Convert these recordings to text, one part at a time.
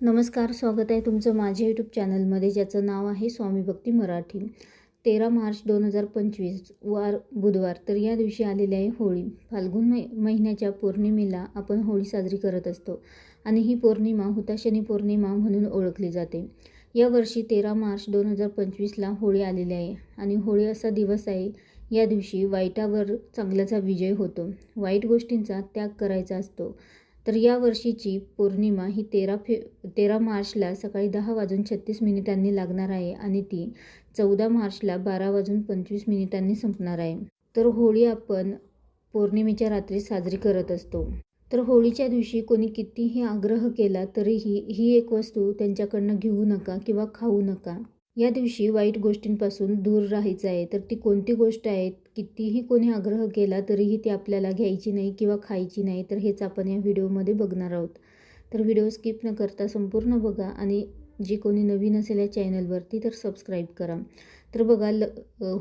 नमस्कार स्वागत आहे तुमचं माझ्या यूट्यूब चॅनलमध्ये ज्याचं नाव आहे स्वामी भक्ती मराठी. तेरा मार्च दोन हजार पंचवीस वार बुधवार तर या दिवशी आलेली आहे होळी. फाल्गुन मै महिन्याच्या पौर्णिमेला आपण होळी साजरी करत असतो आणि ही पौर्णिमा हुताशनी पौर्णिमा म्हणून ओळखली जाते. यावर्षी तेरा मार्च दोन हजार पंचवीसला होळी आलेली आहे आणि होळी असा दिवस आहे या दिवशी वाईटावर चांगल्याचा विजय होतो. वाईट गोष्टींचा त्याग करायचा असतो. तर या वर्षीची पौर्णिमा ही तेरा फे तेरा मार्चला सकाळी दहा वाजून छत्तीस मिनिटांनी लागणार आहे आणि ती चौदा मार्चला बारा वाजून पंचवीस मिनिटांनी संपणार आहे. तर होळी आपण पौर्णिमेच्या रात्री साजरी करत असतो. तर होळीच्या दिवशी कोणी कितीही आग्रह केला तरीही ही एक वस्तू त्यांच्याकडनं घेऊ नका किंवा खाऊ नका. या दिवशी वाईट गोष्टींपासून दूर राहायचं आहे. तर ती कोणती गोष्ट आहे? कितीही कोणी आग्रह केला तरीही ती आपल्याला घ्यायची नाही किंवा खायची नाही. तर हेच आपण या व्हिडिओमध्ये बघणार आहोत. तर व्हिडिओ स्किप न करता संपूर्ण बघा आणि जी कोणी नवीन असेल या चॅनलवरती तर सबस्क्राईब करा. तर बघा ल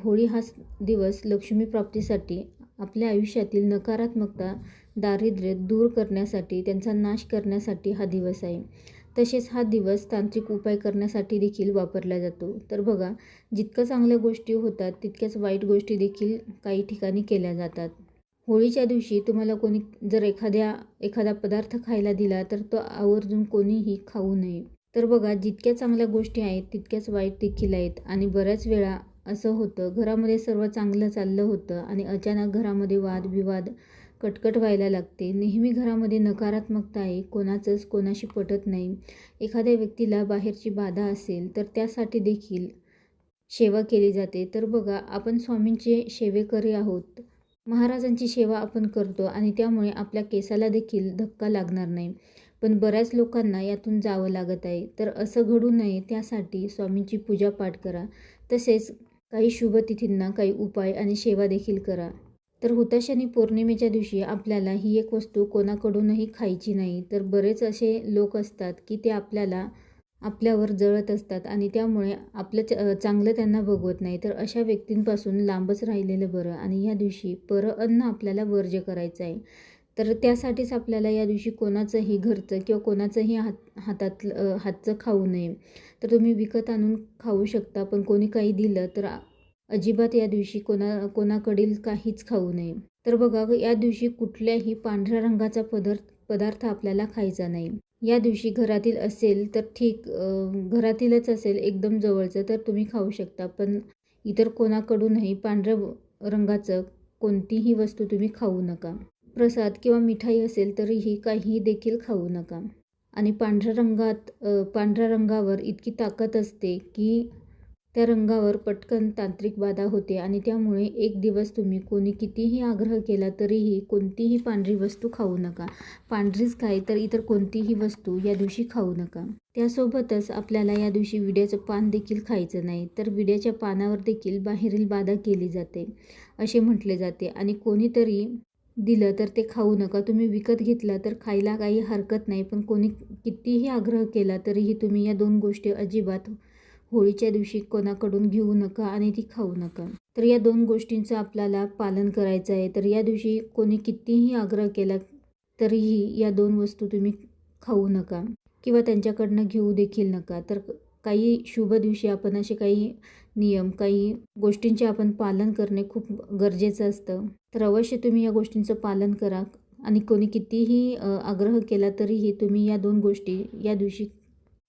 होळी हा दिवस लक्ष्मी प्राप्तीसाठी आपल्या आयुष्यातील नकारात्मकता दारिद्र्य दूर करण्यासाठी त्यांचा नाश करण्यासाठी हा दिवस आहे. तसेच हा दिवस तांत्रिक उपाय करण्यासाठी देखील वापरला जातो. तर बघा जितकं चांगल्या गोष्टी होतात तितक्याच वाईट गोष्टी देखील काही ठिकाणी केल्या जातात. होळीच्या दिवशी तुम्हाला कोणी जर एखाद्या एखादा पदार्थ खायला दिला तर तो आवर्जून कोणीही खाऊ नये. तर बघा जितक्या चांगल्या गोष्टी आहेत तितक्याच वाईट देखील आहेत. आणि बऱ्याच वेळा असं होतं घरामध्ये सर्व चांगलं चाललं होतं आणि अचानक घरामध्ये वादविवाद कटकट व्हायला लागते. नेहमी घरामध्ये नकारात्मकता आहे. कोणाचंच कोणाशी पटत नाही. एखाद्या व्यक्तीला बाहेरची बाधा असेल तर त्यासाठी देखील सेवा केली जाते. तर बघा आपण स्वामींचे सेवेकरी आहोत. महाराजांची सेवा आपण करतो आणि त्यामुळे आपल्या केसाला देखील धक्का लागणार नाही. पण बऱ्याच लोकांना यातून जावं लागत आहे. तर असं घडू नये त्यासाठी स्वामींची पूजा पाठ करा. तसेच काही शुभतिथींना काही उपाय आणि सेवा देखील करा. तर हुताशनी पौर्णिमेच्या दिवशी आपल्याला ही एक वस्तू कोणाकडूनही खायची नाही. तर बरेच असे लोक असतात की ते आपल्याला आपल्यावर जळत असतात आणि त्यामुळे आपलं च चांगलं त्यांना बघवत नाही. तर अशा व्यक्तींपासून लांबच राहिलेलं बरं आणि या दिवशी पर अन्न आपल्याला वर्ज्य करायचं आहे. तर त्यासाठीच आपल्याला या दिवशी कोणाचंही घरचं किंवा कोणाचंही हात हातातलं हातचं खाऊ नये. तर तुम्ही विकत आणून खाऊ शकता पण कोणी काही दिलं तर अजिबात या दिवशी कोणा कोणाकडील काहीच खाऊ नये. तर बघा या दिवशी कुठल्याही पांढऱ्या रंगाचा पदार्थ पदार्थ आपल्याला खायचा नाही. या दिवशी घरातील असेल तर ठीक घरातीलच असेल एकदम जवळचं तर तुम्ही खाऊ शकता. पण इतर कोणाकडूनही पांढऱ्या रंगाचं कोणतीही वस्तू तुम्ही खाऊ नका. प्रसाद किंवा मिठाई असेल तरीही काही देखील खाऊ नका. आणि पांढऱ्या रंगात पांढऱ्या रंगावर इतकी ताकद असते की त्या रंगावर पटकन तांत्रिक बाधा होते आणि त्यामुळे एक दिवस तुम्ही कोणी कितीही आग्रह केला तरीही कोणतीही पांढरी वस्तू खाऊ नका. पांढरीच काय तर इतर कोणतीही वस्तू या दिवशी खाऊ नका. त्यासोबतच आपल्याला या दिवशी विड्याचं पान देखील खायचं नाही तर विड्याच्या पानावर देखील बाहेरील बाधा केली जाते असे म्हटले जाते. आणि कोणीतरी दिलं तर ते खाऊ नका. तुम्ही विकत घेतला तर खायला काही हरकत नाही पण कोणी कितीही आग्रह केला तरीही तुम्ही या दोन गोष्टी अजिबात होळीच्या दिवशी कोणाकडून घेऊ नका आणि ती खाऊ नका. तर या दोन गोष्टींचं आपल्याला पालन करायचं आहे. तर या दिवशी कोणी कितीही आग्रह केला तरीही या दोन वस्तू तुम्ही खाऊ नका किंवा त्यांच्याकडनं घेऊ देखील नका. तर काही शुभ दिवशी आपण असे काही नियम काही गोष्टींचे आपण पालन करणे खूप गरजेचं असतं. तर अवश्य तुम्ही या गोष्टींचं पालन करा आणि कोणी कितीही आग्रह केला तरीही तुम्ही या दोन गोष्टी या दिवशी